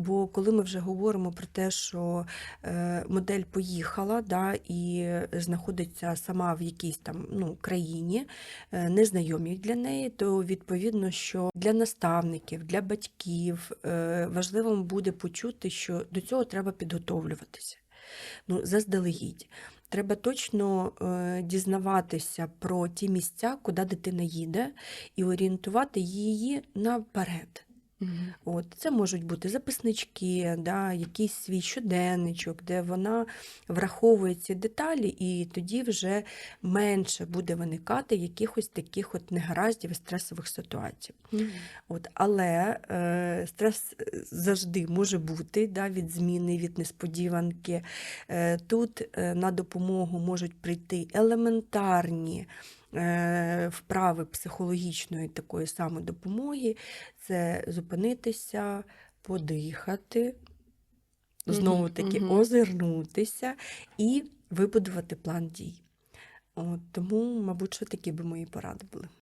Бо коли ми вже говоримо про те, що е, модель поїхала да, і знаходиться сама в якійсь там ну, країні, е, незнайомій для неї, то відповідно, що для наставників, для батьків е, важливим буде почути, що до цього треба підготовлюватися. Ну, заздалегідь. Треба точно дізнаватися про ті місця, куди дитина їде, і орієнтувати її наперед. От, це можуть бути записнички, да, якийсь свій щоденничок, де вона враховує ці деталі, і тоді вже менше буде виникати якихось таких от негараздів і стресових ситуацій. Мгм. От, але е, стрес е, завжди може бути да, від зміни, від несподіванки. Е, тут е, на допомогу можуть прийти елементарні вправи психологічної такої самодопомоги. Це зупинитися, подихати, знову таки мгм. озирнутися і вибудувати план дій. От, тому, мабуть, що такі би мої поради були.